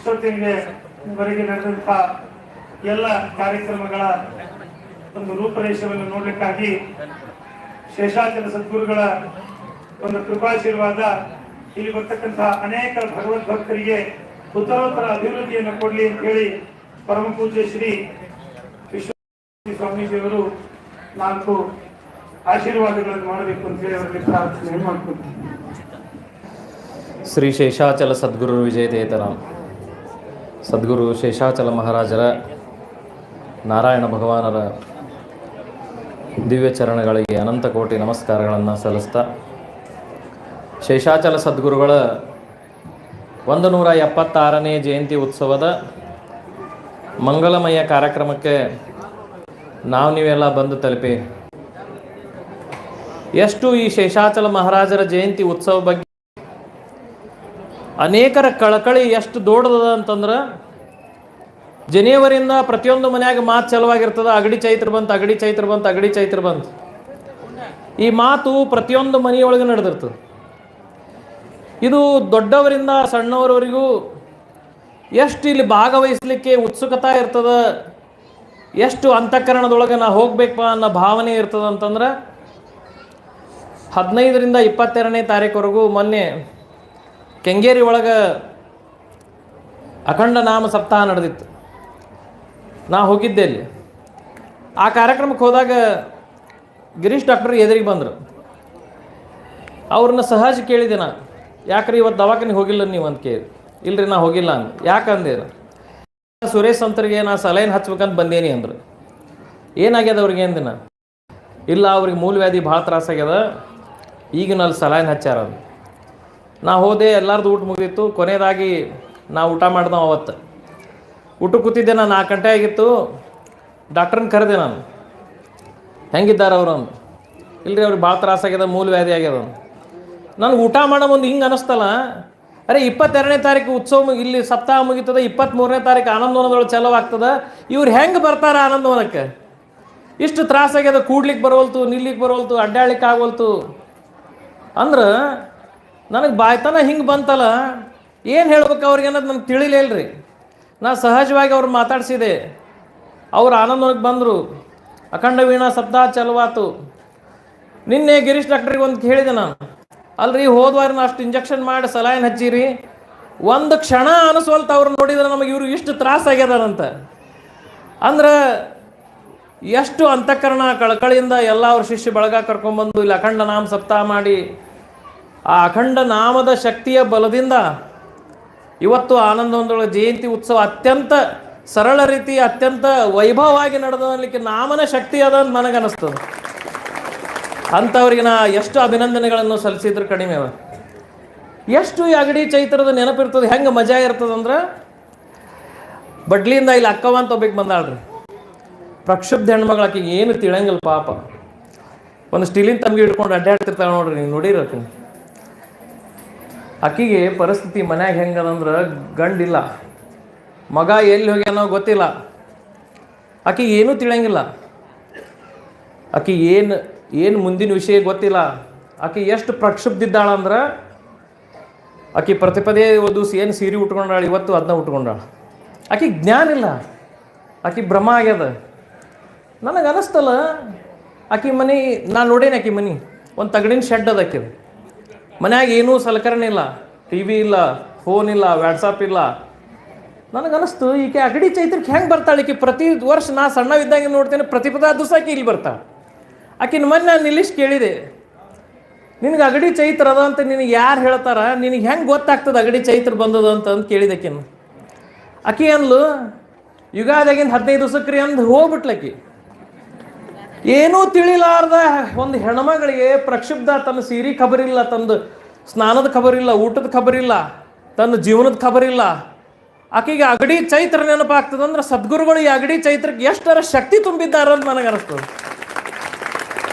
ಇಷ್ಟೊತ್ತಿಗೆ ವರೆಗೆ ನಡೆದಂತ ಎಲ್ಲ ಕಾರ್ಯಕ್ರಮಗಳ ಒಂದು ರೂಪರೇಷವನ್ನು ನೋಡಲಿಕ್ಕಾಗಿ ಶೇಷಾಚಲ ಸದ್ಗುರುಗಳ ಒಂದು ಕೃಪಾಶೀರ್ವಾದ, ಇಲ್ಲಿ ಬರ್ತಕ್ಕಂತಹ ಅನೇಕ ಭಗವದ್ ಭಕ್ತರಿಗೆ ಉತ್ತರೋತ್ತರ ಅಭಿವೃದ್ಧಿಯನ್ನು ಕೊಡಲಿ ಅಂತ ಹೇಳಿ ಪರಮ ಪೂಜ್ಯ ಶ್ರೀ ವಿಶ್ವ ಸ್ವಾಮೀಜಿಯವರು ನಾಲ್ಕು ಆಶೀರ್ವಾದಗಳನ್ನು ಮಾಡಬೇಕು ಅಂತ ಹೇಳಿ ಅವರಿಗೆ ಪ್ರಾರ್ಥನೆ ಮಾಡ್ಕೊತೀನಿ ಶ್ರೀ ಶೇಷಾಚಲ ಸದ್ಗುರು ವಿಜಯತೇತರ ಸದ್ಗುರು ಶೇಷಾಚಲ ಮಹಾರಾಜರ ನಾರಾಯಣ ಭಗವಾನರ ದಿವ್ಯ ಚರಣಗಳಿಗೆ ಅನಂತ ಕೋಟಿ ನಮಸ್ಕಾರಗಳನ್ನು ಸಲ್ಲಿಸ್ತಾ, ಶೇಷಾಚಲ ಸದ್ಗುರುಗಳ ಒಂದು ನೂರ ಎಪ್ಪತ್ತಾರನೇ ಜಯಂತಿ ಉತ್ಸವದ ಮಂಗಲಮಯ ಕಾರ್ಯಕ್ರಮಕ್ಕೆ ನಾವು ನೀವೆಲ್ಲ ಬಂದು ತಲುಪಿ. ಎಷ್ಟು ಈ ಶೇಷಾಚಲ ಮಹಾರಾಜರ ಜಯಂತಿ ಉತ್ಸವ ಬಗ್ಗೆ ಅನೇಕರ ಕಳಕಳಿ ಎಷ್ಟು ದೊಡ್ಡದ ಅಂತಂದ್ರೆ, ಜನೇವರಿಂದ ಪ್ರತಿಯೊಂದು ಮನೆಯಾಗ ಮಾತು ಚಲವಾಗಿರ್ತದ, ಅಗಡಿ ಚೈತ್ರ ಬಂತು, ಅಗಡಿ ಚೈತ್ರ ಬಂತು, ಅಗಡಿ ಚೈತ್ರ ಬಂತು. ಈ ಮಾತು ಪ್ರತಿಯೊಂದು ಮನೆಯೊಳಗೆ ನಡೆದಿರ್ತದೆ. ಇದು ದೊಡ್ಡವರಿಂದ ಸಣ್ಣವರವರಿಗೂ ಎಷ್ಟು ಇಲ್ಲಿ ಭಾಗವಹಿಸ್ಲಿಕ್ಕೆ ಉತ್ಸುಕತೆ ಇರ್ತದ, ಎಷ್ಟು ಅಂತಃಕರಣದೊಳಗೆ ನಾ ಹೋಗ್ಬೇಕಪ್ಪ ಅನ್ನೋ ಭಾವನೆ ಇರ್ತದ ಅಂತಂದ್ರೆ, ಹದಿನೈದರಿಂದ ಇಪ್ಪತ್ತೆರಡನೇ ತಾರೀಕುವರೆಗೂ ಮೊನ್ನೆ ಕೆಂಗೇರಿ ಒಳಗೆ ಅಖಂಡ ನಾಮ ಸಪ್ತಾಹ ನಡೆದಿತ್ತು. ನಾ ಹೋಗಿದ್ದೆ ಅಲ್ಲಿ ಆ ಕಾರ್ಯಕ್ರಮಕ್ಕೆ ಹೋದಾಗ ಗಿರೀಶ್ ಡಾಕ್ಟರ್ ಎದುರಿಗೆ ಬಂದರು. ಅವ್ರನ್ನ ಸಹಜ ಕೇಳಿದೆ ನಾ. ಯಾಕ್ರಿ ಇವತ್ತು ದವಾಖಾನೆ ಹೋಗಿಲ್ಲ ನೀವು ಅಂತ ಕೇಳಿ. ಇಲ್ಲರಿ ನಾ ಹೋಗಿಲ್ಲ ಅಂದ? ಯಾಕಂದೆ ಸುರೇಶ್ ಅಂತರಿಗೆ ನಾ ಸಲೈನ್ ಹಚ್ಬೇಕಂತ ಬಂದೇನಿ ಅಂದರು. ಏನಾಗ್ಯದ ಅವ್ರಿಗೆ ಅಂದಿನ ಇಲ್ಲ, ಅವ್ರಿಗೆ ಮೂಲವ್ಯಾಧಿ ಭಾಳ ತ್ರಾಸಾಗ್ಯದ ಈಗ ನಲ್ಲಿ ಸಲೈನ್ ಹಚ್ಚಾರ ಅಂದ್ರು. ನಾ ಹೋದೆ, ಎಲ್ಲರದು ಊಟ ಮುಗಿದಿತ್ತು. ಕೊನೆಯದಾಗಿ ನಾ ಊಟ ಮಾಡ್ದೆ ಅವತ್ತು. ಊಟ ಕೂತಿದ್ದೆ ನಾನು, ನಾಲ್ಕು ಗಂಟೆ ಆಗಿತ್ತು. ಡಾಕ್ಟ್ರನ್ನ ಕರೆದೆ ನಾನು. ಹೆಂಗಿದ್ದಾರೆ ಅವರು ಅಂದು. ಇಲ್ಲರಿ ಅವ್ರಿಗೆ ಭಾಳ ತ್ರಾಸಾಗ್ಯದ ಮೂಲ ವ್ಯಾಧಿ ಆಗ್ಯದ. ನನಗೆ ಊಟ ಮಾಡೋ ಒಂದು ಹಿಂಗೆ ಅನ್ನಿಸ್ತಲ್ಲ ಅರೆ, ಇಪ್ಪತ್ತೆರಡನೇ ತಾರೀಕು ಉತ್ಸವ ಇಲ್ಲಿ ಸಪ್ತಾಹ ಮುಗಿತದ ಇಪ್ಪತ್ತ್ಮೂರನೇ ತಾರೀಕು ಆನಂದವನದೊಳಗೆ ಚಲೋ ಆಗ್ತದೆ. ಇವ್ರು ಹೆಂಗೆ ಬರ್ತಾರ ಆನಂದವನಕ್ಕೆ? ಇಷ್ಟು ತ್ರಾಸಾಗ್ಯದ ಕೂಡ್ಲಿಕ್ಕೆ ಬರೋಲ್ತು ನಿಲ್ಲಿಕ್ಕೆ ಬರೋಲ್ತು ಅಡ್ಡಾಡ್ಲಿಕ್ಕೆ ಆಗೋಲ್ತು ಅಂದ್ರೆ ನನಗೆ ಬಾಯ್ತನ ಹಿಂಗೆ ಬಂತಲ್ಲ? ಏನು ಹೇಳ್ಬೇಕು ಅವ್ರಿಗೆ ಅನ್ನೋದು ನನಗೆ ತಿಳಿಲಿಲ್ರಿ ನಾ ಸಹಜವಾಗಿ ಅವ್ರು ಮಾತಾಡಿಸಿದೆ. ಅವ್ರು ಆನಂದನಿಗೆ ಬಂದರು. ಅಖಂಡ ವೀಣಾ ಸಪ್ತಾಹ ಚಲವಾತು. ನಿನ್ನೆ ಗಿರೀಶ್ ಡಾಕ್ಟ್ರಿಗೆ ಒಂದು ಕೇಳಿದೆ ನಾನು. ಅಲ್ರಿ ಹೋದ್ವಾರ ನಾ ಅಷ್ಟು ಇಂಜೆಕ್ಷನ್ ಮಾಡಿ ಸಲೈನ್ ಹಚ್ಚಿರಿ. ಒಂದು ಕ್ಷಣ ಅನಿಸುವಂತ ಅವ್ರು ನೋಡಿದ್ರೆ ನಮಗೆ ಇವರು ಇಷ್ಟು ತ್ರಾಸ ಆಗ್ಯದಾರಂತ. ಅಂದ್ರೆ, ಎಷ್ಟು ಅಂತಃಕರಣ, ಕಳಕಳಿಯಿಂದ ಎಲ್ಲ ಅವ್ರ ಶಿಷ್ಯ ಬಳಗ ಕರ್ಕೊಂಡ್ಬಂದು ಇಲ್ಲಿ ಅಖಂಡ ನಾಮ ಸಪ್ತಾಹ ಮಾಡಿ ಆ ಅಖಂಡ ನಾಮದ ಶಕ್ತಿಯ ಬಲದಿಂದ ಇವತ್ತು ಆನಂದವಂದೊಳ ಜಯಂತಿ ಉತ್ಸವ ಅತ್ಯಂತ ಸರಳ ರೀತಿ, ಅತ್ಯಂತ ವೈಭವವಾಗಿ ನಡೆದಲಿಕ್ಕೆ ನಾಮನ ಶಕ್ತಿ ಅದ ಅಂತ ನನಗನ್ನಿಸ್ತದೆ. ಅಂಥವ್ರಿಗೆ ನಾ ಎಷ್ಟು ಅಭಿನಂದನೆಗಳನ್ನು ಸಲ್ಲಿಸಿದ್ರು ಕಡಿಮೆ ಅವ. ಎಷ್ಟು ಅಗಡಿ ಚೈತ್ರದ ನೆನಪಿರ್ತದೆ ಹೆಂಗೆ ಮಜಾ ಇರ್ತದಂದ್ರೆ ಬಡ್ಲಿಯಿಂದ ಇಲ್ಲಿ ಅಕ್ಕವ ಅಂತ ಒಬ್ಬಕ್ಕೆ ಬಂದಾಳ್ರಿ. ಪ್ರಕ್ಷುಬ್ಧ ಹೆಣ್ಮಗಳ ಆಕೆಗೆ ಏನು ತಿಳಂಗಿಲ್ಲ ಪಾಪ. ಒಂದು ಸ್ಟೀಲಿನ ತಮ್ಗೆ ಹಿಡ್ಕೊಂಡು ಅಡ್ಡಾಡ್ತಿರ್ತಾಳೆ ನೋಡ್ರಿ, ನೀವು ನೋಡಿರ ಆಕಿಗೆ ಪರಿಸ್ಥಿತಿ ಮನ್ಯಾಗ ಹೆಂಗದಂದ್ರೆ ಗಂಡಿಲ್ಲ. ಮಗ ಎಲ್ಲಿ ಹೋಗ್ಯಾನೋ ಗೊತ್ತಿಲ್ಲ. ಆಕೆ ಏನೂ ತಿಳಿಯಂಗಿಲ್ಲ. ಆಕಿ ಏನು ಏನು ಮುಂದಿನ ವಿಷಯ ಗೊತ್ತಿಲ್ಲ. ಆಕಿ ಎಷ್ಟು ಪ್ರಕ್ಷುಬ್ಧಿದ್ದಾಳಂದ್ರೆ ಆಕಿ ಪ್ರತಿಪದೇ ದಿವ್ಸ ಏನು ಸೀರೆ ಉಟ್ಕೊಂಡಾಳು, ಇವತ್ತು ಅದನ್ನ ಉಟ್ಕೊಂಡಾಳು. ಆಕಿ ಜ್ಞಾನ ಇಲ್ಲ. ಆಕಿ ಭ್ರಮ ಆಗ್ಯದ. ನನಗೆ ಅನಿಸ್ತಲ್ಲ. ಆಕಿ ಮನೆ, ನಾನು ನೋಡೇನೆ ಆಕಿ ಮನೆ. ಒಂದು ತಗಡಿನ ಶೆಡ್ ಅದಕ್ಕೆ ಮನ್ಯಾಗ ಏನೂ ಸಲಕರಣೆ ಇಲ್ಲ. ಟಿ ವಿ ಇಲ್ಲ ಫೋನ್ ಇಲ್ಲ ವ್ಯಾಟ್ಸಪ್ ಇಲ್ಲ. ನನಗನ್ನಿಸ್ತು ಈಕೆ ಅಗಡಿ ಚೈತ್ರಕ್ಕೆ ಹೆಂಗೆ ಬರ್ತಾಳೆ ಈಕೆ? ಪ್ರತಿ ವರ್ಷ ನಾ ಸಣ್ಣವಿದ್ದಂಗೆ ನೋಡ್ತೇನೆ, ಪ್ರತಿಪದ ದಿವಸ ಆಕೆ ಇಲ್ಲಿ ಬರ್ತಾಳೆ. ಆಕಿನ ಮೊನ್ನೆ ನಾನು ನಿಲ್ಲಿಸಿ ಕೇಳಿದೆ. ನಿನಗೆ ಅಗಡಿ ಚೈತ್ರ ಅದ ಅಂತ ನಿನಗೆ ಯಾರು ಹೇಳ್ತಾರ? ನಿನಗೆ ಹೆಂಗೆ ಗೊತ್ತಾಗ್ತದೆ ಅಗಡಿ ಚೈತ್ರ ಬಂದದ ಅಂತ ಅಂತ ಕೇಳಿದೆ ಆಕಿನ. ಆಕಿ ಅಂದ್ಲು ಯುಗಾದಾಗಿಂದ ಹದಿನೈದು ದಿವಸಕ್ಕೆ ರೀ ಅಂದು ಹೋಗ್ಬಿಟ್ಲಕ್ಕಿ ಏನೂ ತಿಳಿಲಾರ್ದ ಒಂದು ಹೆಣ್ಮಗಳಿಗೆ ಪ್ರಕ್ಷುಬ್ಧ ತನ್ನ ಸೀರೆ ಖಬರಿಲ್ಲ, ತಂದು ಸ್ನಾನದ ಖಬರಿಲ್ಲ, ಊಟದ ಖಬರಿಲ್ಲ, ತನ್ನ ಜೀವನದ ಖಬರಿಲ್ಲ. ಆಕೆಗೆ ಅಗಡಿ ಚೈತ್ರ ನೆನಪಾಗ್ತದೆ ಅಂದ್ರೆ ಸದ್ಗುರುಗಳು ಈ ಅಗಡಿ ಚೈತ್ರಕ್ಕೆ ಎಷ್ಟರ ಶಕ್ತಿ ತುಂಬಿದ್ದಾರೆ ಅಂತ ನನಗೆ ಅನಿಸ್ತದೆ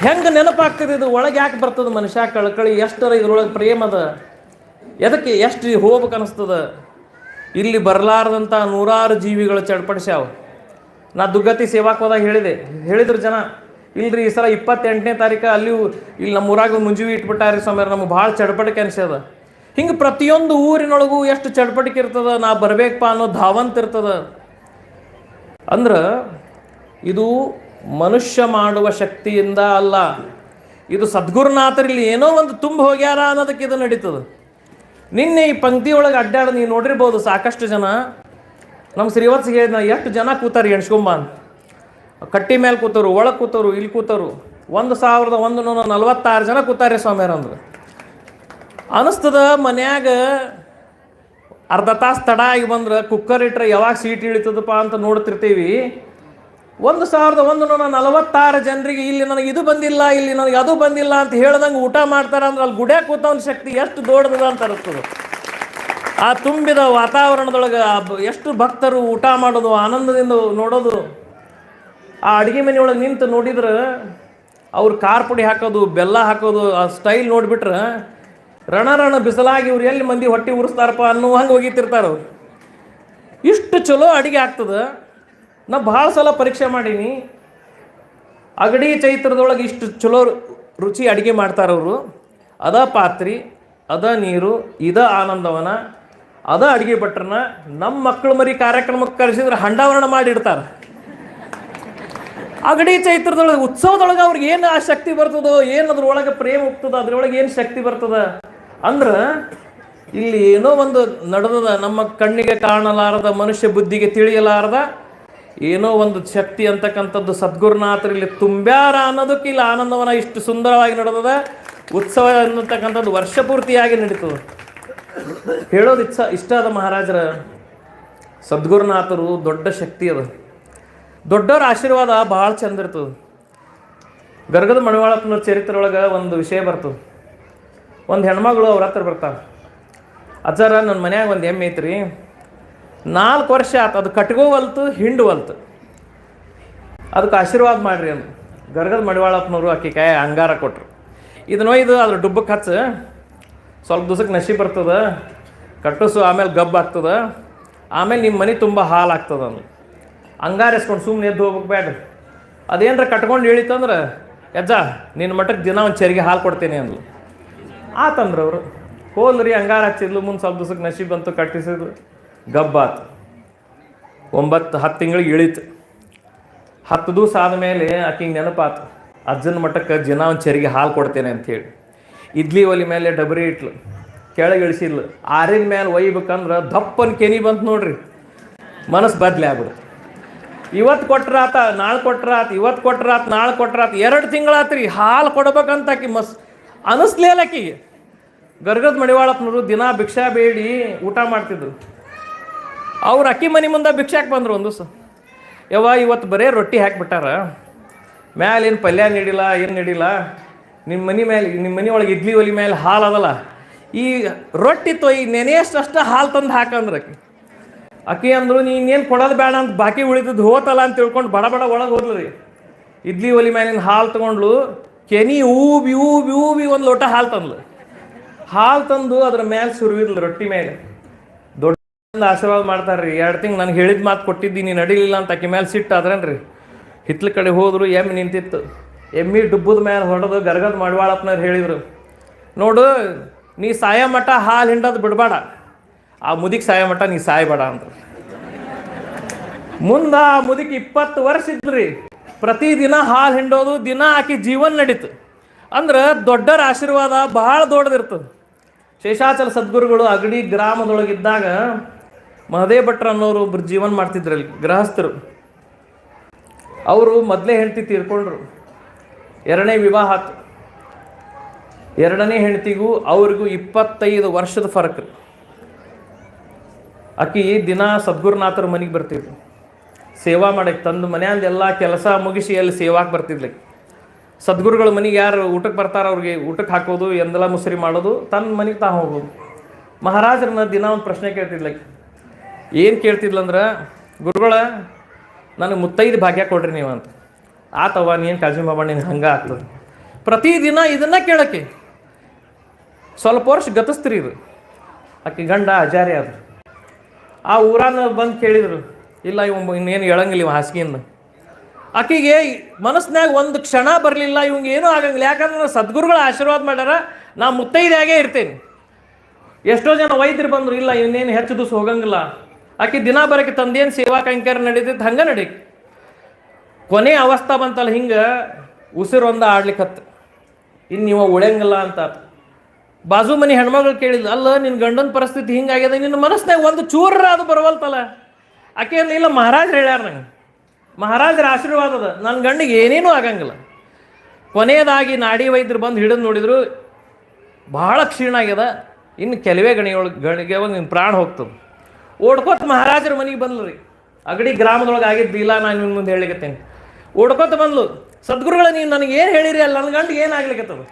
ಹೆಂಗೆ ನೆನಪಾಗ್ತದೆ ಇದು? ಒಳಗೆ ಯಾಕೆ ಬರ್ತದೆ ಮನುಷ್ಯ ಕಳ್ಕಳಿ? ಎಷ್ಟರ ಇದ್ರೊಳಗೆ ಪ್ರೇಮದ ಎದಕ್ಕೆ ಎಷ್ಟು ಹೋಗ್ಬೇಕು ಅನಿಸ್ತದ? ಇಲ್ಲಿ ಬರಲಾರ್ದಂಥ ನೂರಾರು ಜೀವಿಗಳು ಚಡ್ಪಡಿಸ್ಯಾವ. ನಾ ದುಗ್ಗತಿ ಸೇವಾಕ್ ಹೋದಾಗ ಹೇಳಿದೆ. ಹೇಳಿದ್ರು ಜನ ಇಲ್ರಿ, ಈ ಸಲ ಇಪ್ಪತ್ತೆಂಟನೇ ತಾರೀಕು ಅಲ್ಲಿ ಇಲ್ಲಿ ನಮ್ಮ ಊರಾಗ ಮುಂಜುವಿ ಇಟ್ಬಿಟ್ಟಾರಿ ಸ್ವಾಮಿ ನಮ್ಗೆ ಭಾಳ ಚಡಪಟಿಕೆ ಅನಿಸ್ಯದ. ಹಿಂಗೆ ಪ್ರತಿಯೊಂದು ಊರಿನೊಳಗೂ ಎಷ್ಟು ಚಡಪಟಿಕೆ ಇರ್ತದ, ನಾ ಬರಬೇಕಪ್ಪ ಅನ್ನೋ ಧಾವಂತ ಇರ್ತದ. ಅಂದ್ರೆ, ಇದು ಮನುಷ್ಯ ಮಾಡುವ ಶಕ್ತಿಯಿಂದ ಅಲ್ಲ, ಇದು ಸದ್ಗುರುನಾಥರಲ್ಲಿ ಏನೋ ಒಂದು ತುಂಬ ಹೋಗ್ಯಾರ ಅನ್ನೋದಕ್ಕೆ ಇದು ನಡೀತದೆ. ನಿನ್ನೆ ಈ ಪಂಕ್ತಿ ಒಳಗೆ ಅಡ್ಡಾಡ ನೀವು ನೋಡಿರ್ಬೋದು ಸಾಕಷ್ಟು ಜನ. ನಮ್ಮ ಶ್ರೀವತ್ಸಿಗೆ ಹೇಳಿದ ಎಷ್ಟು ಜನ ಕೂತಾರೆ ಎಣ್ಸ್ಕೊಂಬ ಅಂತ. ಕಟ್ಟಿ ಮೇಲೆ ಕೂತರು ಒಳಗೆ ಕೂತರು ಇಲ್ಲಿ ಕೂತರು ಒಂದು ಸಾವಿರದ ಒಂದು ನೂರ ನಲವತ್ತಾರು ಜನ ಕೂತಾರೆ ಸ್ವಾಮಿಯರಂದ್ರೆ ಅನಿಸ್ತದ ಮನ್ಯಾಗ ಅರ್ಧ ತಾಸು ತಡ ಆಗಿ ಬಂದ್ರೆ ಕುಕ್ಕರ್ ಇಟ್ಟರೆ ಯಾವಾಗ ಸೀಟ್ ಇಳಿತದಪ್ಪ ಅಂತ ನೋಡ್ತಿರ್ತೀವಿ. ಒಂದು ಸಾವಿರದ ಒಂದು ನೂರ ನಲವತ್ತಾರು ಜನರಿಗೆ ಇಲ್ಲಿ ನನಗೆ ಇದು ಬಂದಿಲ್ಲ, ಇಲ್ಲಿ ನನಗೆ ಅದು ಬಂದಿಲ್ಲ ಅಂತ ಹೇಳ್ದಂಗೆ ಊಟ ಮಾಡ್ತಾರೆ ಅಂದ್ರೆ ಅಲ್ಲಿ ಗುಡ್ಯಾ ಕೂತವನ ಶಕ್ತಿ ಎಷ್ಟು ದೊಡ್ಡದ ಅಂತ ಅನಿಸ್ತದೆ ಆ ತುಂಬಿದ ವಾತಾವರಣದೊಳಗೆ ಎಷ್ಟು ಭಕ್ತರು ಊಟ ಮಾಡೋದು, ಆನಂದದಿಂದ ನೋಡೋದು ಆ ಅಡುಗೆ ಮನೆಯೊಳಗೆ ನಿಂತು ನೋಡಿದ್ರೆ ಅವ್ರು ಖಾರ ಪುಡಿ ಹಾಕೋದು, ಬೆಲ್ಲ ಹಾಕೋದು, ಆ ಸ್ಟೈಲ್ ನೋಡಿಬಿಟ್ರೆ ರಣ ರಣ ಬಿಸಿಲಾಗಿ ಇವ್ರು ಎಲ್ಲಿ ಮಂದಿ ಹೊಟ್ಟೆ ಉರಿಸ್ತಾರಪ್ಪ ಅನ್ನೋ ಹಂಗೆ ಹೋಗಿತಿರ್ತಾರ ಅವ್ರು. ಇಷ್ಟು ಚಲೋ ಅಡುಗೆ ಆಗ್ತದೆ. ನಾ ಭಾಳ ಸಲ ಪರೀಕ್ಷೆ ಮಾಡೀನಿ. ಅಗಡಿ ಚೈತ್ರದೊಳಗೆ ಇಷ್ಟು ಚಲೋ ರುಚಿ ಅಡುಗೆ ಮಾಡ್ತಾರವರು ಅದ ಪಾತ್ರಿ, ಅದ ನೀರು, ಇದ ಆನಂದವನ, ಅದ ಅಡುಗೆ ಭಟ್ರನ್ನ ನಮ್ಮ ಮಕ್ಕಳು ಮರಿ ಕಾರ್ಯಕ್ರಮಕ್ಕೆ ಕರೆಸಿದ್ರೆ ಹಂಡಾವರಣ ಮಾಡಿಡ್ತಾರೆ. ಅಗಡಿ ಚೈತ್ರದೊಳಗೆ, ಉತ್ಸವದೊಳಗೆ ಅವ್ರಿಗೆ ಏನು ಆ ಶಕ್ತಿ ಬರ್ತದೋ ಏನು ಅದ್ರೊಳಗೆ ಪ್ರೇಮ ಹೋಗ್ತದ ಅದ್ರೊಳಗೆ ಏನು ಶಕ್ತಿ ಬರ್ತದ? ಅಂದ್ರೆ, ಇಲ್ಲಿ ಏನೋ ಒಂದು ನಡೆದದ, ನಮ್ಮ ಕಣ್ಣಿಗೆ ಕಾಣಲಾರದ, ಮನುಷ್ಯ ಬುದ್ಧಿಗೆ ತಿಳಿಯಲಾರದ, ಏನೋ ಒಂದು ಶಕ್ತಿ ಅಂತಕ್ಕಂಥದ್ದು ಸದ್ಗುರುನಾಥರು ಇಲ್ಲಿ ತುಂಬ್ಯಾರ ಅನ್ನೋದಕ್ಕೆ ಇಲ್ಲಿ ಆನಂದವನ ಇಷ್ಟು ಸುಂದರವಾಗಿ ನಡೆದದ. ಉತ್ಸವ ಅನ್ನತಕ್ಕಂಥದ್ದು ವರ್ಷ ಪೂರ್ತಿಯಾಗಿ ನಡೀತದೆ. ಹೇಳೋದು ಇಚ್ಛ ಇಷ್ಟ ಅದ ಮಹಾರಾಜರ. ಸದ್ಗುರುನಾಥರು ದೊಡ್ಡ ಶಕ್ತಿ ಅದ. ದೊಡ್ಡವ್ರ ಆಶೀರ್ವಾದ ಭಾಳ ಚಂದ ಇರ್ತದೆ. ಗರ್ಗದ ಮಣಿವಾಳಪ್ಪನ ಚರಿತ್ರೆ ಒಳಗೆ ಒಂದು ವಿಷಯ ಬರ್ತದೆ. ಒಂದು ಹೆಣ್ಮಗಳು ಅವ್ರ ಹತ್ರ ಬರ್ತಾರೆ ಅಜ್ಜಾರ ನನ್ನ ಮನ್ಯಾಗ ಒಂದು ಎಮ್ಮೆ ಐತ್ರಿ. ನಾಲ್ಕು ವರ್ಷ ಆತು, ಅದು ಕಟ್ಗೋವಲ್ತು ಹಿಂಡುವಲ್ತು ಅದಕ್ಕೆ ಆಶೀರ್ವಾದ ಮಾಡಿರಿ ಅಂತ ಗರ್ಗದ ಮಡಿವಾಳಪ್ಪನವರು ಅಕ್ಕಿ ಕಾಯಿ ಅಂಗಾರ ಕೊಟ್ರು. ನೋ ಇದು ಅದ್ರ ಡುಬ್ಬಕ್ಕೆ ಹಚ್ಚು. ಸ್ವಲ್ಪ ದಿವಸಕ್ಕೆ ನಶಿ ಬರ್ತದೆ. ಕಟ್ಟಿಸು, ಆಮೇಲೆ ಗಬ್ಬಾಗ್ತದೆ ಆಮೇಲೆ ನಿಮ್ಮ ಮನೆ ತುಂಬ ಹಾಲು ಆಗ್ತದ ಅಂದು ಅಂಗಾರ ಎಸ್ಕೊಂಡು ಸುಮ್ಮನೆ ಎದ್ದು ಹೋಗ್ಬೇಕು ಬೇಡ ಅದೇನ್ರ ಕಟ್ಕೊಂಡು ಇಳಿತಂದ್ರೆ ಯಜ್ಜ, ನಿನ್ನ ಮಟ್ಟಕ್ಕೆ ದಿನ ಒಂದು ಚರಿಗೆ ಹಾಲು ಕೊಡ್ತೇನೆ ಅಂದ್ಲು. ಆತಂದ್ರೆ ಅವರು. ಹೋಲ್ರಿ ಹಂಗಾರ ಹಚ್ಚಿದ್ಲು, ಮುಂದೆ ಸ್ವಲ್ಪ ದಿವಸಕ್ಕೆ ನಶಿ ಬಂತು, ಕಟ್ಟಿಸಿದ್ಲು. ಗಬ್ಬಾತು ಒಂಬತ್ತು ಹತ್ತು ತಿಂಗಳಿಗೆ ಇಳಿತು. ಹತ್ತು ದಿವಸ ಆದಮೇಲೆ ಆಕಿಗೆ ನೆನಪಾತು, ಅಜ್ಜನ ಮಟ್ಟಕ್ಕೆ ದಿನ ಒಂದು ಚರಿಗೆ ಹಾಲು ಕೊಡ್ತೇನೆ ಅಂಥೇಳಿ ಇಡ್ಲಿ ಒಲಿ ಮೇಲೆ ಡಬರಿ ಇಟ್ಲು. ಕೆಳಗೆ ಇಳಿಸಿದ್ಲು. ಆರಿನ ಮೇಲೆ ಒಯ್ಬೇಕಂದ್ರೆ ದಪ್ಪನ ಕೆನಿ ಬಂತು ನೋಡ್ರಿ. ಮನಸ್ಸು ಬದ್ಲಿ ಇವತ್ತು ಕೊಟ್ರಾತ, ನಾಳೆ ಕೊಟ್ರಾತ್ ಇವತ್ತು ಕೊಟ್ರಾತ್, ನಾಳೆ ಕೊಟ್ರಾತ್, ಎರಡು ತಿಂಗಳಾತ್ರಿ, ಹಾಲು ಕೊಡ್ಬೇಕಂತ ಆಕಿ ಮಸ್ ಅನಿಸ್ಲೇ ಇಲ್ಲ ಆಕಿಗೆ ಗರ್ಗದ ಮಡಿವಾಳಪ್ಪನವರು ದಿನ ಭಿಕ್ಷಾ ಬೇಡಿ, ಊಟ ಮಾಡ್ತಿದ್ರು. ಅವ್ರು ಅಕ್ಕಿ ಮನೆ ಮುಂದೆ ಭಿಕ್ಷಾಕ್ ಬಂದರು ಒಂದು ದಿವಸ. ಯವ್ವ ಇವತ್ತು ಬರೇ ರೊಟ್ಟಿ ಹಾಕಿಬಿಟ್ಟಾರ. ಮ್ಯಾಲೆ ಏನು ಪಲ್ಯ ನೀಡಿಲ್ಲ, ಏನು ನೀಡಿಲ್ಲ. ನಿಮ್ಮ ಮನೆ ಮೇಲೆ ನಿಮ್ಮ ಮನೆ ಒಳಗೆ ಇಡ್ಲಿ ಒಲಿ ಮೇಲೆ ಹಾಲು ಅದಲ್ಲ. ಈ ರೊಟ್ಟಿ ತೊಯ್ ನೆನೆಯಷ್ಟು ಅಷ್ಟು ಹಾಲು ತಂದು ಹಾಕಂದ್ರೆ ಆಕಿ ಅಂದ್ರು ನೀ ಇನ್ನೇನು ಕೊಡೋದು ಬೇಡ ಅಂತ ಬಾಕಿ ಉಳಿದದ್ದು ಹೋತಲ್ಲ ಅಂತ ತಿಳ್ಕೊಂಡು ಬಡ ಬಡ ಒಳಗೆ ಹೋದ್ಲು ರೀ. ಇಡ್ಲಿ ಒಲಿ ಮೇಲಿನ ಹಾಲು ತಗೊಂಡ್ಲು ಕೆನಿ ಊಬಿ ಊಬಿ ಊಬಿ ಒಂದು ಲೋಟ ಹಾಲು ತಂದ್ಲು. ಹಾಲು ತಂದು ಅದ್ರ ಮೇಲೆ ಸುರುವಿದ್ಲು ರೊಟ್ಟಿ ಮೇಲೆ ದೊಡ್ಡ ಆಶೀರ್ವಾದ ಮಾಡ್ತಾರ್ರಿ ಎರಡು ತಿಂಗ್ ನನಗೆ ಹೇಳಿದ ಮಾತು ಕೊಟ್ಟಿದ್ದೀನಿ ನಡೀಲಿಲ್ಲ ಅಂತ ಆಕೆ ಮೇಲೆ ಸಿಟ್ಟು ಆದ್ರೇನ್ರಿ ಹಿತ್ಲ ಕಡೆ ಹೋದ್ರು ಎಮ್ಮೆ ನಿಂತಿತ್ತು. ಎಮ್ಮಿ ಡುಬ್ಬದ ಮೇಲೆ ಹೊಡೆದು ಗರ್ಗದ ಮಡವಾಳಪ್ಪನವ್ರು ಹೇಳಿದರು, ನೋಡು, ನೀ ಸಾಯ ಮಠ ಹಾಲು ಹಿಂಡೋದು ಬಿಡಬೇಡ. ಆ ಮುದಿಗೆ ಸಾಯ ಮಟ್ಟ ನೀ ಸಾಯಬೇಡ ಅಂತ ಮುಂದೆ ಆ ಮುದಿಕ್ ಇಪ್ಪತ್ತು ವರ್ಷ ಇದ್ರಿ. ಪ್ರತಿದಿನ ಹಾಲು ಹಿಂಡೋದು, ದಿನ ಆಕಿ ಜೀವನ ನಡೀತು. ಅಂದ್ರೆ ದೊಡ್ಡರ ಆಶೀರ್ವಾದ ಬಹಳ ದೊಡ್ಡದಿರ್ತದೆ. ಶೇಷಾಚಲ ಸದ್ಗುರುಗಳು ಅಗಡಿ ಗ್ರಾಮದೊಳಗಿದ್ದಾಗ ಮಹದೇ ಭಟ್ರ ಅನ್ನೋರು ಒಬ್ರು ಜೀವನ ಮಾಡ್ತಿದ್ರಲ್ಲಿ ಗೃಹಸ್ಥರು. ಅವರು ಮೊದಲೇ ಹೆಂಡತಿ ತೀರ್ಕೊಂಡ್ರು. ಎರಡನೇ ವಿವಾಹ ಎರಡನೇ ಹೆಂಡತಿಗೂ ಅವ್ರಿಗೂ ಇಪ್ಪತ್ತೈದು ವರ್ಷದ ಫರಕ್. ಆಕಿ ದಿನ ಸದ್ಗುರುನಾಥರ ಮನೆಗೆ ಬರ್ತಿದ್ಲು. ಸೇವಾ ಮಾಡಕ್ಕೆ ತಂದು ಮನೆಯಲ್ಲಿ ಎಲ್ಲ ಕೆಲಸ ಮುಗಿಸಿ ಅಲ್ಲಿ ಸೇವಾಕ್ಕೆ ಬರ್ತಿದ್ಲಿ ಸದ್ಗುರುಗಳ ಮನೆಗೆ ಯಾರು ಊಟಕ್ಕೆ ಬರ್ತಾರ ಅವ್ರಿಗೆ ಊಟಕ್ಕೆ ಹಾಕೋದು, ಎಂದೆಲ್ಲ ಮುಸರಿ ಮಾಡೋದು ತನ್ನ ಮನೆಗೆ ತಾ ಹೋಗೋದು. ಮಹಾರಾಜರನ್ನ ದಿನ ಒಂದು ಪ್ರಶ್ನೆ ಕೇಳ್ತಿದ್ಲಕ್ಕೆ ಏನು ಕೇಳ್ತಿದ್ಲಂದ್ರೆ ಗುರುಗಳ, ನನಗೆ ಮುತ್ತೈದು ಭಾಗ್ಯ ಕೊಡ್ರಿ ನೀವು ಅಂತ. ಆತವ ನೀನು ಕಾಳಜಿ ಮಾಡ ನೀನು ಹಂಗೆ ಆಗ್ತದೆ. ಪ್ರತಿದಿನ ಇದನ್ನ ಕೇಳಕ್ಕೆ ಸ್ವಲ್ಪ ವರ್ಷ ಗತಿಸ್ತೀರಿ ಇದು. ಆಕೆ ಗಂಡ ಅಜಾರಿ ಅದು ಆ ಊರಾನ ಬಂದು ಕೇಳಿದ್ರು, ಇಲ್ಲ, ಇವ ಇನ್ನೇನು ಹೇಳಂಗಿಲ್ಲ ಇವ ಹಾಸಿಗೆಯಿಂದ. ಆಕೆಗೆ ಮನಸ್ಸಿನಾಗ ಒಂದು ಕ್ಷಣ ಬರಲಿಲ್ಲ, ಇವಂಗೆ ಏನೂ ಆಗಂಗಿಲ್ಲ. ಯಾಕಂದ್ರೆ ಸದ್ಗುರುಗಳ ಆಶೀರ್ವಾದ ಮಾಡ್ಯಾರ, ನಾ ಮುತ್ತೈದಾಗೆ ಇರ್ತೇನೆ. ಎಷ್ಟೋ ಜನ ವೈದ್ಯರು ಬಂದ್ರು, ಇಲ್ಲ, ಇನ್ನೇನು ಹೆಚ್ಚು ದಿವಸ ಹೋಗಂಗಿಲ್ಲ. ಆಕೆ ದಿನ ಬರಕ್ಕೆ ತಂದೇನು ಸೇವಾ ಕೈಂಕರ್ಯ ನಡೀತೈತೆ, ಹಂಗೆ ನಡೀತಿ ಕೊನೆ ಅವಸ್ಥಾ ಬಂತಲ್ಲ ಹಿಂಗೆ ಉಸಿರೊಂದ ಆಡ್ಲಿಕ್ಕತ್ತು ಇನ್ನು ನೀವು ಉಳಿಯಂಗಿಲ್ಲ ಅಂತ. ಬಾಜು ಮನೆ ಹೆಣ್ಮಗಳು ಕೇಳಿದ್ಲು, ಅಲ್ಲ ನಿನ್ನ ಗಂಡನ ಪರಿಸ್ಥಿತಿ ಹಿಂಗಾಗ್ಯದ ನಿನ್ನ ಮನಸ್ಸಿನಾಗ ಒಂದು ಚೂರ ಅದು ಬರವಲ್ತಲ್ಲ ಆಕೆ ಇಲ್ಲ ಮಹಾರಾಜರು ಹೇಳ್ಯಾರ ನಂಗೆ. ಮಹಾರಾಜರ ಆಶೀರ್ವಾದ ಅದ. ನನ್ನ ಗಂಡಿಗೆ ಏನೇನೂ ಆಗಂಗಿಲ್ಲ. ಕೊನೆಯದಾಗಿ ನಾಡಿ ವೈದ್ಯರು ಬಂದು ಹಿಡಿದು ನೋಡಿದ್ರು, ಭಾಳ ಕ್ಷೀಣ ಆಗ್ಯದ. ಇನ್ನು ಕೆಲವೇ ಗಣಿಯೊಳಗೆ ಗಣಿಗೆ ನಿನ್ನ ಪ್ರಾಣ ಹೋಗ್ತದೆ ಓಡ್ಕೋತ ಮಹಾರಾಜರ ಮನೆಗೆ ಬಂದ್ಲು ರೀ. ಅಗಡಿ ಗ್ರಾಮದೊಳಗೆ ಆಗಿದ್ದು, ಇಲ್ಲ, ನಾನು ನಿಮ್ಮ ಮುಂದೆ ಹೇಳಿಕತ್ತೇನೆ ಓಡ್ಕೋತ ಬಂದ್ಲು, ಸದ್ಗುರುಗಳ, ನೀವು ನನಗೆ ಏನು ಹೇಳಿರಿ? ಅಲ್ಲ ನನ್ನ ಗಂಡಿಗೆ ಏನಾಗ್ಲಿಕ್ಕತ್ತದ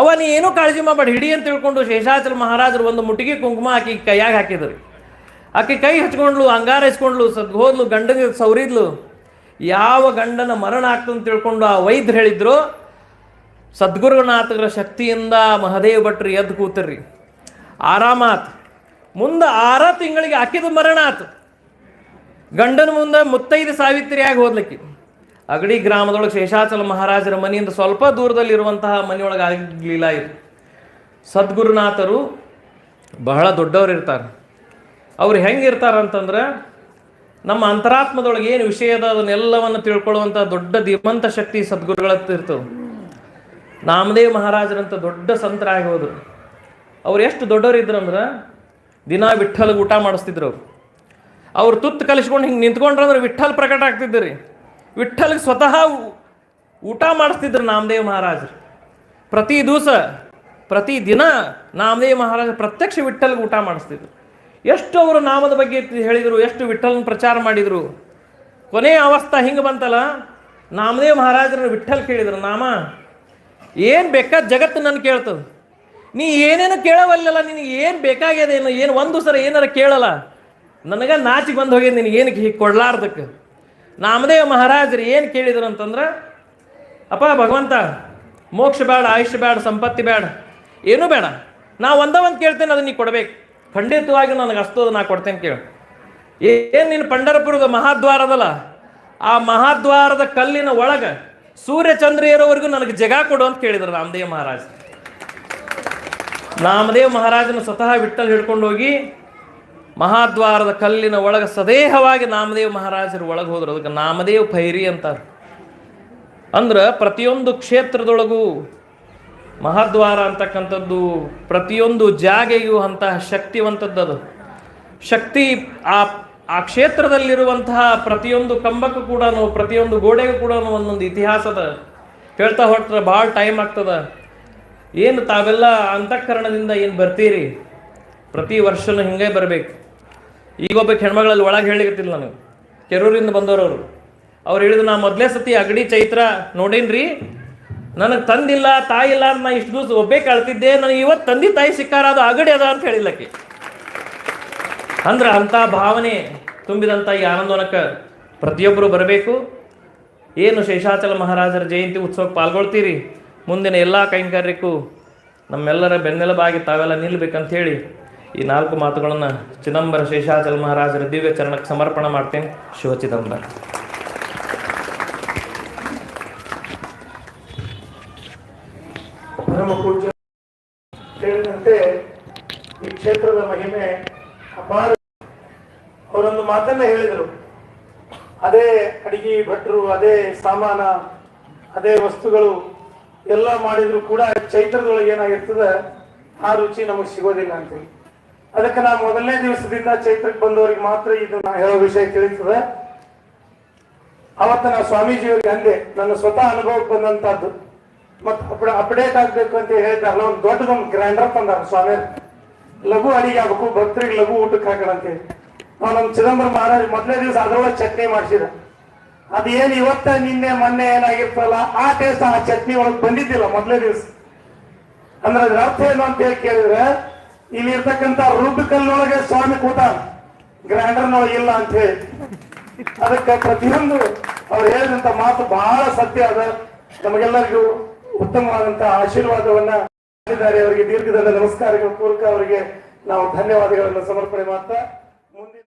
ಅವ ನೀ ಏನೂ ಕಾಳಜಿ ಮಾಡಬೇಡ, ಹಿಡಿ ಅಂತ ತಿಳ್ಕೊಂಡು ಶೇಷಾಚಲ ಮಹಾರಾಜರು ಒಂದು ಮುಟ್ಟಿಗೆ ಕುಂಕುಮ ಹಾಕಿ ಕೈಯಾಗ ಹಾಕಿದ್ರು. ಆಕೆ ಕೈ ಹಚ್ಕೊಂಡ್ಲು, ಅಂಗಾರ ಹಚ್ಕೊಂಡ್ಲು ಸದ್ ಹೋದ್ಲು ಗಂಡನಿಗೆ ಸೌರಿದ್ಲು. ಯಾವ ಗಂಡನ ಮರಣ ಆಗ್ತದೆ ಅಂತ ತಿಳ್ಕೊಂಡು ಆ ವೈದ್ಯರು ಹೇಳಿದ್ರು, ಸದ್ಗುರುನಾಥರ ಶಕ್ತಿಯಿಂದ ಮಹದೇವ ಭಟ್ರು ಎದ್ದು ಕೂತರ್ರಿ. ಆರಾಮಾತ್ ಮುಂದೆ ಆರ ತಿಂಗಳಿಗೆ ಆಕಿದ ಮರಣ ಆತು. ಗಂಡನ ಮುಂದೆ ಮುತ್ತೈದು ಸಾವಿತ್ರಿಯಾಗಿ ಹೋದ್ಲಿಕ್ಕೆ. ಅಗಡಿ ಗ್ರಾಮದೊಳಗೆ ಶೇಷಾಚಲ ಮಹಾರಾಜರ ಮನೆಯಿಂದ ಸ್ವಲ್ಪ ದೂರದಲ್ಲಿರುವಂತಹ ಮನೆಯೊಳಗೆ ಆಗಲಿಲ್ಲ ಇದು. ಸದ್ಗುರುನಾಥರು ಬಹಳ ದೊಡ್ಡವರು ಇರ್ತಾರೆ. ಅವ್ರು ಹೆಂಗೆ ಇರ್ತಾರಂತಂದ್ರೆ ನಮ್ಮ ಅಂತರಾತ್ಮದೊಳಗೆ ಏನು ವಿಷಯ ಅದ ಅದನ್ನೆಲ್ಲವನ್ನು ತಿಳ್ಕೊಳ್ಳುವಂಥ ದೊಡ್ಡ ದೀಮಂತ ಶಕ್ತಿ ಸದ್ಗುರುಗಳ ಇರ್ತವೆ ನಾಮದೇವ್ ಮಹಾರಾಜರಂತ ದೊಡ್ಡ ಸಂತರಾಗಿ ಹೋದ್ರು. ಅವ್ರು ಎಷ್ಟು ದೊಡ್ಡವರು ಇದ್ರಂದ್ರೆ ದಿನ ವಿಠಲ್ಗೆ ಊಟ ಮಾಡಿಸ್ತಿದ್ರು ಅವ್ರು. ಅವ್ರು ತುತ್ತು ಕಲಿಸ್ಕೊಂಡು ಹಿಂಗೆ ನಿಂತ್ಕೊಂಡ್ರೆ ಅಂದ್ರೆ ವಿಠ್ಠಲ್ ಪ್ರಕಟ ಆಗ್ತಿದ್ದರು ರೀ ವಿಠ್ಠಲ್ಗೆ ಸ್ವತಃ ಊಟ ಮಾಡಿಸ್ತಿದ್ರು ನಾಮದೇವ್ ಮಹಾರಾಜರು. ಪ್ರತಿ ದಿವಸ, ಪ್ರತಿ ದಿನ ನಾಮದೇವ್ ಮಹಾರಾಜ ಪ್ರತ್ಯಕ್ಷ ವಿಠಲ್ಗೆ ಊಟ ಮಾಡಿಸ್ತಿದ್ರು. ಎಷ್ಟು ಅವರು ನಾಮದ ಬಗ್ಗೆ ಹೇಳಿದರು, ಎಷ್ಟು ವಿಠಲ್ನ ಪ್ರಚಾರ ಮಾಡಿದರು. ಕೊನೆಯ ಅವಸ್ಥಾ ಹಿಂಗೆ ಬಂತಲ್ಲ, ನಾಮದೇವ್ ಮಹಾರಾಜರು ವಿಠಲ್ ಕೇಳಿದ್ರು, ನಾಮ, ಏನು ಬೇಕಾದ ಜಗತ್ತು ನನ್ನ ಕೇಳ್ತದೆ ನೀ ಏನೇನು ಕೇಳವಲ್ಲಲ್ಲ ನಿನಗೆ ಏನು ಬೇಕಾಗ್ಯದೇನು ಏನು? ಒಂದು ಸರ ಏನಾರ ಕೇಳಲ್ಲ. ನನಗೆ ನಾಚಿಗೆ ಬಂದು ಹೋಗ್ಯದ ನಿನಗೆ ಏನಕ್ಕೆ ಹೀಗೆ ಕೊಡ್ಲಾರ್ದಕ್ಕೆ ನಾಮದೇವ ಮಹಾರಾಜರು ಏನು ಕೇಳಿದ್ರು ಅಂತಂದ್ರೆ, ಅಪ್ಪ ಭಗವಂತ, ಮೋಕ್ಷ ಬೇಡ, ಆಯುಷ್ಯ ಬೇಡ, ಸಂಪತ್ತಿ ಬೇಡ, ಏನೂ ಬೇಡ. ನಾ ಒಂದ ಒಂದು ಕೇಳ್ತೇನೆ ಅದನ್ನ ನೀ ಕೊಡ್ಬೇಕು. ಖಂಡಿತವಾಗಿ ನನಗೆ ಅಷ್ಟೋದು ನಾ ಕೊಡ್ತೇನೆ ಕೇಳು. ಏನು ನಿನ್ನ ಪಂಡರಪುರದ ಮಹಾದ್ವಾರದಲ್ಲ, ಆ ಮಹಾದ್ವಾರದ ಕಲ್ಲಿನ ಒಳಗೆ ಸೂರ್ಯಚಂದ್ರ ಇರೋವರೆಗೂ ನನಗೆ ಜಗ ಕೊಡು ಅಂತ ಕೇಳಿದ್ರು ನಾಮದೇವ ಮಹಾರಾಜ್. ನಾಮದೇವ ಮಹಾರಾಜನ ಸ್ವತಃ ವಿಟ್ಟಲ್ಲಿ ಹಿಡ್ಕೊಂಡು ಹೋಗಿ ಮಹಾದ್ವಾರದ ಕಲ್ಲಿನ ಒಳಗೆ ಸದೇಹವಾಗಿ ನಾಮದೇವ್ ಮಹಾರಾಜರು ಒಳಗೆ ಹೋದ್ರು. ಅದಕ್ಕೆ ನಾಮದೇವ್ ಭೈರಿ ಅಂತಾರೆ. ಅಂದ್ರೆ ಪ್ರತಿಯೊಂದು ಕ್ಷೇತ್ರದೊಳಗೂ ಮಹಾದ್ವಾರ ಅಂತಕ್ಕಂಥದ್ದು ಪ್ರತಿಯೊಂದು ಜಾಗೆಯೂ ಅಂತಹ ಅದು ಶಕ್ತಿ ಆ ಆ ಕ್ಷೇತ್ರದಲ್ಲಿರುವಂತಹ ಪ್ರತಿಯೊಂದು ಕಂಬಕ್ಕೂ ಕೂಡ ಪ್ರತಿಯೊಂದು ಗೋಡೆಗೂ ಕೂಡ ಒಂದೊಂದು ಇತಿಹಾಸದ ಹೇಳ್ತಾ ಹೊರಟ್ರೆ ಭಾಳ ಟೈಮ್ ಆಗ್ತದ. ಏನು ತಾವೆಲ್ಲ ಅಂತಃಕರಣದಿಂದ ಏನು ಬರ್ತೀರಿ? ಪ್ರತಿ ವರ್ಷನೂ ಹಿಂಗೆ ಬರಬೇಕು. ಈಗ ಒಬ್ಬ ಹೆಣ್ಮಗಳಲ್ಲಿ ಒಳಗೆ ಹೇಳಿರ್ತಿಲ್ಲ ನನಗೆ. ಕೆರೂರಿಂದ ಬಂದವರು ಅವ್ರು. ಹೇಳಿದ್ರು, ನಾ ಮೊದಲೇ ಸತಿ ಅಗಡಿ ಚೈತ್ರ ನೋಡೇನ್ರಿ? ನನಗೆ ತಂದಿಲ್ಲ ತಾಯಿ ಇಲ್ಲ ಅಂತ ನಾ ಇಷ್ಟು ದಿವಸ ಒಬ್ಬೇ ಕಳ್ತಿದ್ದೆ ನನಗೆ ಇವತ್ತು ತಂದೆ ತಾಯಿ ಸಿಕ್ಕಾರ, ಅದು ಅಗಡಿ ಅದ ಅಂತ ಹೇಳಿಲ್ಲಕ್ಕೆ ಅಂದ್ರೆ ಅಂಥ ಭಾವನೆ ತುಂಬಿದಂಥ ಈ ಆನಂದವನಕ್ಕೆ ಪ್ರತಿಯೊಬ್ಬರು ಬರಬೇಕು. ಏನು ಶೇಷಾಚಲ ಮಹಾರಾಜರ ಜಯಂತಿ ಉತ್ಸವಕ್ಕೆ ಪಾಲ್ಗೊಳ್ತೀರಿ? ಮುಂದಿನ ಎಲ್ಲ ಕೈಂಕರ್ಯಕ್ಕೂ ನಮ್ಮೆಲ್ಲರ ಬೆನ್ನೆಲುಬಾಗಿ ತಾವೆಲ್ಲ ನಿಲ್ಲಬೇಕಂತ ಹೇಳಿ ಈ ನಾಲ್ಕು ಮಾತುಗಳನ್ನು ಚಿದಂಬರ ಶೇಷಾಚಲ ಮಹಾರಾಜರ ದಿವ್ಯ ಚರಣಕ್ಕೆ ಸಮರ್ಪಣೆ ಮಾಡ್ತೇನೆ. ಶಿವ ಚಿದಂಬರ. ಹೇಳಿದಂತೆ ಈ ಕ್ಷೇತ್ರದ ಮಹಿಮೆ ಅಪಾರ. ಅವರೊಂದು ಮಾತನ್ನ ಹೇಳಿದರು. ಅದೇ ಅಡಿಗೆ, ಭಟ್ರು, ಅದೇ ಸಾಮಾನ, ಅದೇ ವಸ್ತುಗಳು ಎಲ್ಲ ಮಾಡಿದ್ರು ಕೂಡ ಚೈತ್ರದೊಳಗೆ ಏನಾಗಿರ್ತದ, ಆ ರುಚಿ ನಮಗೆ ಸಿಗೋದಿಲ್ಲ ಅಂತೇಳಿ. ಅದಕ್ಕೆ ನಾ ಮೊದಲನೇ ದಿವಸದಿಂದ ಚೈತ್ರಕ್ಕೆ ಬಂದವರಿಗೆ ಮಾತ್ರ ಇದು ನಾ ಹೇಳೋ ವಿಷಯ ತಿಳಿತದೆ. ಅವತ್ತ ನಾ ಸ್ವಾಮೀಜಿಯವರಿಗೆ ಅಂದೆ, ನನ್ನ ಸ್ವತಃ ಅನುಭವಕ್ಕೆ ಮತ್ತೆ ಮತ್ ಅಪ್ಡೇಟ್ ಆಗ್ಬೇಕು ಅಂತ ಹೇಳಿದಾರಲ್ಲ ಒಂದು ದೊಡ್ಡದೊಂದು ಗ್ರ್ಯಾಂಡರ್ ತಂದಾರ ಸ್ವಾಮಿ. ಲಘು ಅಡಿಗೆ ಆಗ್ಬೇಕು, ಭಕ್ತರಿಗೆ ಲಘು ಊಟಕ್ಕೆ ಹಾಕೋಣ ಅಂತೇಳಿ ನಾವು ನಮ್ಮ ಚಿದಂಬರ ಮಹಾರಾಜ್ ಮೊದಲನೇ ದಿವಸ ಅದರೊಳಗೆ ಚಟ್ನಿ ಮಾಡಿಸಿದ. ಅದೇನು ಇವತ್ತ, ನಿನ್ನೆ, ಮೊನ್ನೆ ಏನಾಗಿರ್ತಲ್ಲ ಆ ಟೇಸ್ಟ್ ಆ ಚಟ್ನಿ ಒಳಗೆ ಬಂದಿದ್ದಿಲ್ಲ ಮೊದಲನೇ ದಿವಸ. ಅಂದ್ರೆ ಅದ್ರ ಅರ್ಥ ಏನು ಅಂತ ಹೇಳಿ ಕೇಳಿದ್ರೆ ಇಲ್ಲಿ ರುಡ್ ಕಲ್ಲೊಳಗೆ ಸ್ವಾಮಿ ಕೂತ ಗ್ರೈಂಡರ್ನೊಳಗೆ ಇಲ್ಲ ಅಂತ ಹೇಳಿ. ಅದಕ್ಕೆ ಪ್ರತಿಯೊಂದು ಅವ್ರು ಹೇಳಿದಂತ ಮಾತು ಬಹಳ ಸತ್ಯ ಅದ. ನಮಗೆಲ್ಲರಿಗೂ ಉತ್ತಮವಾದಂತ ಆಶೀರ್ವಾದವನ್ನ ಮಾಡಿದ್ದಾರೆ. ಅವರಿಗೆ ದೀರ್ಘದಲ್ಲ ನಮಸ್ಕಾರಗಳ. ಪೂರ್ವಕ ಅವರಿಗೆ ನಾವು ಧನ್ಯವಾದಗಳನ್ನು ಸಮರ್ಪಣೆ ಮಾಡ್ತಾ ಮುಂದಿನ